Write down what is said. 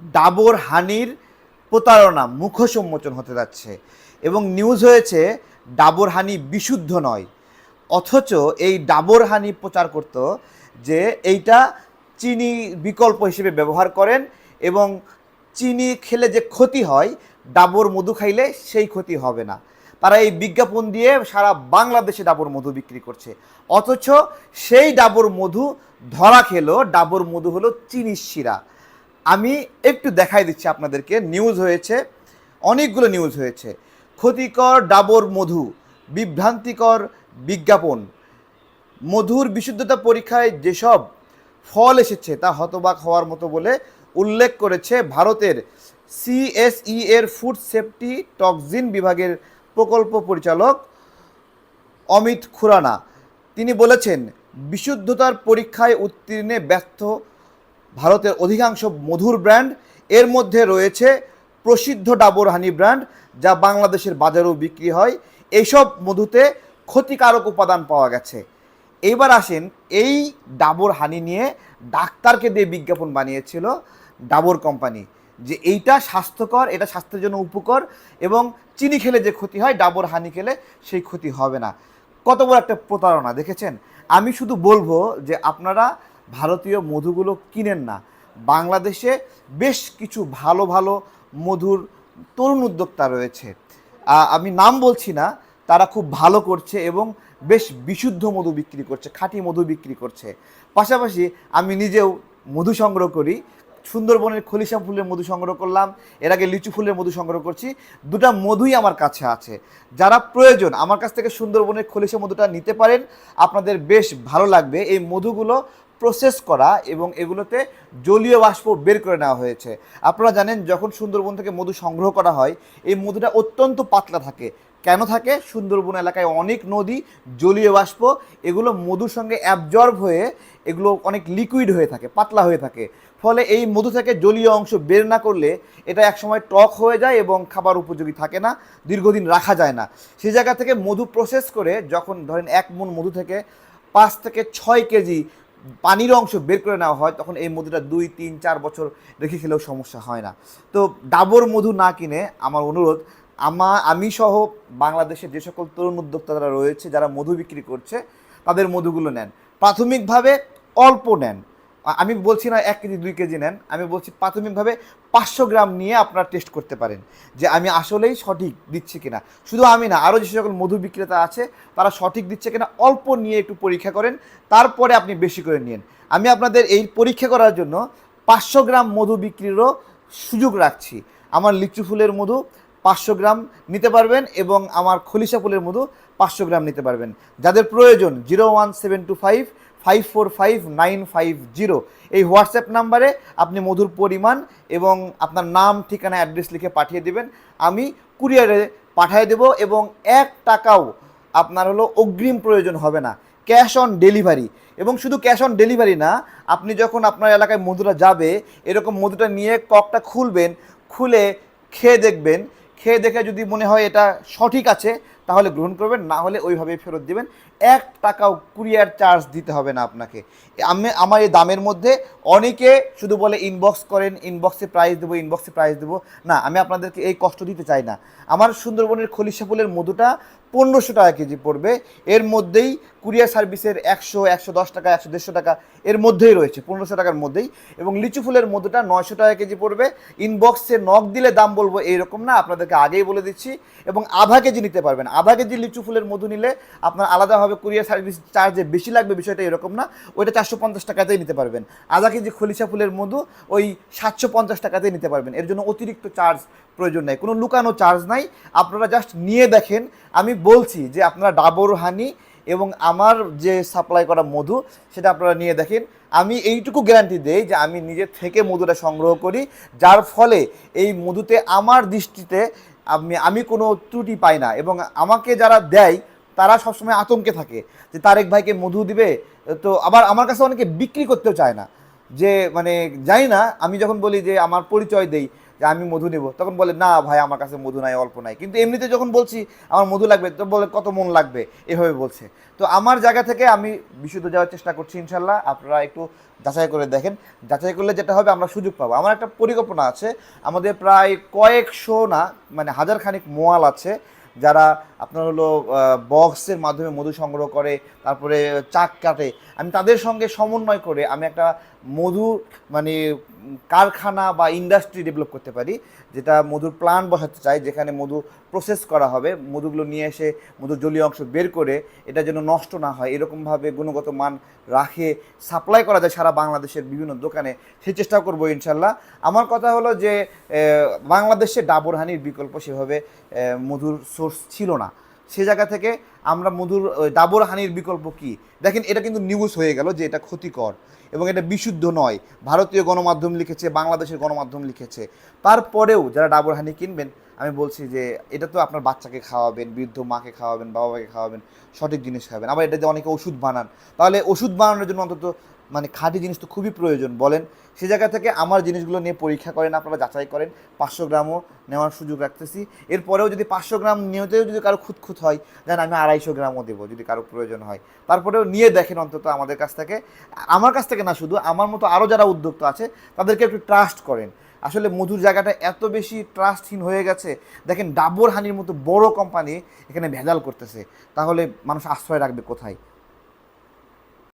ডাবর হানির প্রতারণা মুখোশ উন্মোচন হতে যাচ্ছে এবং নিউজ হয়েছে ডাবর হানি বিশুদ্ধ নয়। অথচ এই ডাবর হানি প্রচার করত যে এইটা চিনি বিকল্প হিসেবে ব্যবহার করেন এবং চিনি খেলে যে ক্ষতি হয়, ডাবর মধু খাইলে সেই ক্ষতি হবে না। তারা এই বিজ্ঞাপন দিয়ে সারা বাংলাদেশে ডাবর মধু বিক্রি করছে। অথচ সেই ডাবর মধু ধরা খেলো, ডাবর মধু হলো চিনির শিরা। আমি একটু দেখাই দিচ্ছি আপনাদেরকে। নিউজ হয়েছে, অনেকগুলো নিউজ হয়েছে। ক্ষতিকর ডাবর মধু, বিভ্রান্তিকর বিজ্ঞাপন, মধুর বিশুদ্ধতা পরীক্ষায় যেসব ফল এসেছে তা হতবাক হওয়ার মতো বলে উল্লেখ করেছে ভারতের সিএসই এর ফুড সেফটি টক্সিন বিভাগের প্রকল্প পরিচালক অমিত খুরানা। তিনি বলেছেন, বিশুদ্ধতার পরীক্ষায় উত্তীর্ণে ব্যর্থ ভারতের অধিকাংশ মধুর ব্র্যান্ড। এর মধ্যে রয়েছে প্রসিদ্ধ ডাবর হানি ব্র্যান্ড, যা বাংলাদেশের বাজারেও বিক্রি হয়। এইসব মধুতে ক্ষতিকারক উপাদান পাওয়া গেছে। এইবার আসেন এই ডাবর হানি নিয়ে ডাক্তারকে দিয়ে বিজ্ঞাপন বানিয়েছিল ডাবর কোম্পানি, যে এইটা স্বাস্থ্যকর, এটা স্বাস্থ্যের জন্য উপকর এবং চিনি খেলে যে ক্ষতি হয়, ডাবর হানি খেলে সেই ক্ষতি হবে না। কত বড় একটা প্রতারণা, দেখেছেন? আমি শুধু বলব যে আপনারা ভারতীয় মধুগুলো কিনেন না। বাংলাদেশে বেশ কিছু ভালো ভালো মধুর তরুণ উদ্যোক্তা রয়েছে। আমি নাম বলছি না, তারা খুব ভালো করছে এবং বেশ বিশুদ্ধ মধু বিক্রি করছে, খাঁটি মধু বিক্রি করছে। পাশাপাশি আমি নিজেও মধু সংগ্রহ করি, সুন্দরবনের খলিশা ফুলের মধু সংগ্রহ করলাম, এর আগে লিচু ফুলের মধু সংগ্রহ করছি, দুটা মধুই আমার কাছে আছে। যারা প্রয়োজন, আমার কাছ থেকে সুন্দরবনের খলিশা মধুটা নিতে পারেন, আপনাদের বেশ ভালো লাগবে। এই মধুগুলো প্রসেস করা এবং এগুলোতে জলীয় বাষ্প বের করে নেওয়া হয়েছে। আপনারা জানেন, যখন সুন্দরবন থেকে মধু সংগ্রহ করা হয়, এই মধুটা অত্যন্ত পাতলা থাকে। কেন থাকে? সুন্দরবন এলাকায় অনেক নদী, জলীয় বাষ্প, এগুলো মধুর সঙ্গে অ্যাবজর্ব হয়ে এগুলো অনেক লিকুইড হয়ে থাকে, পাতলা হয়ে থাকে। ফলে এই মধু থেকে জলীয় অংশ বের না করলে এটা একসময় টক হয়ে যায় এবং খাবার উপযোগী থাকে না, দীর্ঘদিন রাখা যায় না। সেই জায়গা থেকে মধু প্রসেস করে যখন ধরেন এক মন মধু থেকে পাঁচ থেকে ছয় কেজি পানির অংশ বের করে নেওয়া হয়, তখন এই মধুটা দুই, তিন, চার বছর রেখে খেলেও সমস্যা হয় না। তো ডাবর মধু না কিনে আমার অনুরোধ, আমা, আমি সহ বাংলাদেশের যে সকল তরুণ উদ্যোক্তারা রয়েছে, যারা মধু বিক্রি করছে, তাদের মধুগুলো নেন। প্রাথমিকভাবে অল্প নেন। আমি বলছি না এক কেজি, দুই কেজি নেন। আমি বলছি প্রাথমিকভাবে পাঁচশো গ্রাম নিয়ে আপনারা টেস্ট করতে পারেন যে আমি আসলেই সঠিক দিচ্ছি কিনা। শুধু আমি না, আরও যে সকল মধু বিক্রেতা আছে, তারা সঠিক দিচ্ছে কিনা অল্প নিয়ে একটু পরীক্ষা করেন, তারপরে আপনি বেশি করে নিন আমি আপনাদের এই পরীক্ষা করার জন্য পাঁচশো গ্রাম মধু বিক্রিরও সুযোগ রাখছি। আমার লিচু ফুলের মধু পাঁচশো গ্রাম নিতে পারবেন এবং আমার খলিশা ফুলের মধু পাঁচশো গ্রাম নিতে পারবেন। যাদের প্রয়োজন, zero one seven two five five four five nine five zero এই হোয়াটসঅ্যাপ নাম্বারে আপনি মধুর পরিমাণ এবং আপনার নাম, ঠিকানা অ্যাড্রেস লিখে পাঠিয়ে দেবেন। আমি কুরিয়ারে পাঠিয়ে দেব এবং এক টাকাও আপনার হলো অগ্রিম প্রয়োজন হবে না। ক্যাশ অন ডেলিভারি এবং শুধু ক্যাশ অন ডেলিভারি না, আপনি যখন আপনার এলাকায় মধুটা যাবে, এরকম মধুটা নিয়ে ককটা খুলবেন, খুলে খেয়ে দেখবেন। খেয়ে দেখে যদি মনে হয় এটা সঠিক আছে তাহলে গ্রহণ করবেন, না হলে ওইভাবে ফেরত দেবেন। এক টাকাও কুরিয়ার চার্জ দিতে হবে না আপনাকে। আমি, আমার এই দামের মধ্যে অনেকে শুধু বলে ইনবক্স করেন ইনবক্সে প্রাইস দেবো ইনবক্সে প্রাইস দেবো। না, আমি আপনাদেরকে এই কষ্ট দিতে চাই না। আমার সুন্দরবনের খলিশাফুলের মধুটা পনেরোশো টাকা কেজি পড়বে। এর মধ্যেই কুরিয়ার সার্ভিসের একশো একশো দশ টাকা, একশো দেড়শো টাকা এর মধ্যেই রয়েছে, পনেরোশো টাকার মধ্যেই। এবং লিচু ফুলের মধুটা নয়শো টাকা কেজি পড়বে। ইনবক্সে নক দিলে দাম বলব এইরকম না, আপনাদেরকে আগেই বলে দিচ্ছি। এবং আধা কেজি নিতে পারবেন। আধা কেজি লিচু ফুলের মধু নিলে আপনার আলাদাভাবে কুরিয়ার সার্ভিস চার্জে বেশি লাগবে বিষয়টা এরকম না, ওইটা চারশো পঞ্চাশ টাকাতেই নিতে পারবেন। আধা কেজি খলিশা ফুলের মধু ওই সাতশো পঞ্চাশ টাকাতেই নিতে পারবেন। এর জন্য অতিরিক্ত চার্জ প্রয়োজন নেই। কোনো লুকানো চার্জ নাই। আপনারা জাস্ট নিয়ে দেখেন। আমি বলছি যে আপনারা ডাবর হানি এবং আমার যে সাপ্লাই করা মধু, সেটা আপনারা নিয়ে দেখেন। আমি এইটুকু গ্যারান্টি দেই যে আমি নিজে থেকে মধুটা সংগ্রহ করি, যার ফলে এই মধুতে আমার দৃষ্টিতে আমি আমি কোনো ত্রুটি পাই না এবং আমাকে যারা দেয়, তারা সবসময় আতঙ্কে থাকে যে তারেক ভাইকে মধু দিবে, তো আবার আমার কাছে অনেকে বিক্রি করতেও চায় না। যে মানে জানি না, আমি যখন বলি যে আমার পরিচয় দেই যে আমি মধু নেব। তখন বলে, না ভাই, আমার কাছে মধু নাই, অল্প নাই। কিন্তু এমনিতে যখন বলছি, আমার মধু লাগবে তো বলে, কত মন লাগবে? এভাবে বলছে। তো আমার জায়গা থেকে আমি বিশুদ্ধ যাওয়ার চেষ্টা করছি ইনশাল্লাহ আপনারা একটু যাচাই করে দেখেন। যাচাই করলে যেটা হবে, আমরা সুযোগ পাবো। আমার একটা পরিকল্পনা আছে। আমাদের প্রায় কয়েকশো না মানে হাজার খানিক মোয়াল আছে, যারা আপনার হলো বক্সের মাধ্যমে মধু সংগ্রহ করে, তারপরে চাক কাটে। আমি তাদের সঙ্গে সমন্বয় করে আমি একটা মধু মানে কারখানা বা ইন্ডাস্ট্রি ডেভেলপ করতে পারি, যেটা মধুর প্লান্ট বসাতে চাই, যেখানে মধু প্রসেস করা হবে, মধুগুলো নিয়ে এসে মধুর জলীয় অংশ বের করে এটা যেন নষ্ট না হয়, এরকমভাবে গুণগত মান রাখে সাপ্লাই করা যায় সারা বাংলাদেশের বিভিন্ন দোকানে, সেই চেষ্টা করব ইনশাল্লাহ। আমার কথা হলো যে বাংলাদেশে ডাবর হানির বিকল্প সেভাবে মধুর সোর্স ছিল না। সে জায়গা থেকে আমরা মধুর ডাবর হানির বিকল্প কি? দেখেন, এটা কিন্তু নিউজ হয়ে গেল যে এটা ক্ষতিকর এবং এটা বিশুদ্ধ নয়। ভারতীয় গণমাধ্যম লিখেছে, বাংলাদেশের গণমাধ্যম লিখেছে। তারপরেও যারা ডাবর হানি কিনবেন, আমি বলছি যে এটা তো আপনার বাচ্চাকে খাওয়াবেন, বৃদ্ধ মাকে খাওয়াবেন, বাবা মাকে খাওয়াবেন, সঠিক জিনিস খাওয়াবেন আবার এটা দিয়ে অনেকে ওষুধ বানান। তাহলে ওষুধ বানানোর জন্য অন্তত মানে খাঁটি জিনিস তো খুবই প্রয়োজন। বলেন, সে জায়গা থেকে আমার জিনিসগুলো নিয়ে পরীক্ষা করেন, আপনারা যাচাই করেন, পাঁচশো গ্রামও নেওয়ার সুযোগ রাখতেছি। এরপরেও যদি পাঁচশো গ্রাম নিয়েতেও যদি কারও খুঁতখুত হয় দেন আমি আড়াইশো গ্রামও দেবো যদি কারও প্রয়োজন হয়। তারপরেও নিয়ে দেখেন অন্তত আমাদের কাছ থেকে। আমার কাছ থেকে না শুধু, আমার মতো আরও যারা উদ্যোক্তা আছে, তাদেরকে একটু ট্রাস্ট করেন। আসলে মধুর জায়গাটা এত বেশি ট্রাস্টহীন হয়ে গেছে, দেখেন ডাবর হানির মতো বড় কোম্পানি এখানে ভেজাল করতেছে। তাহলে মানুষ আশ্রয় রাখবে কোথায়?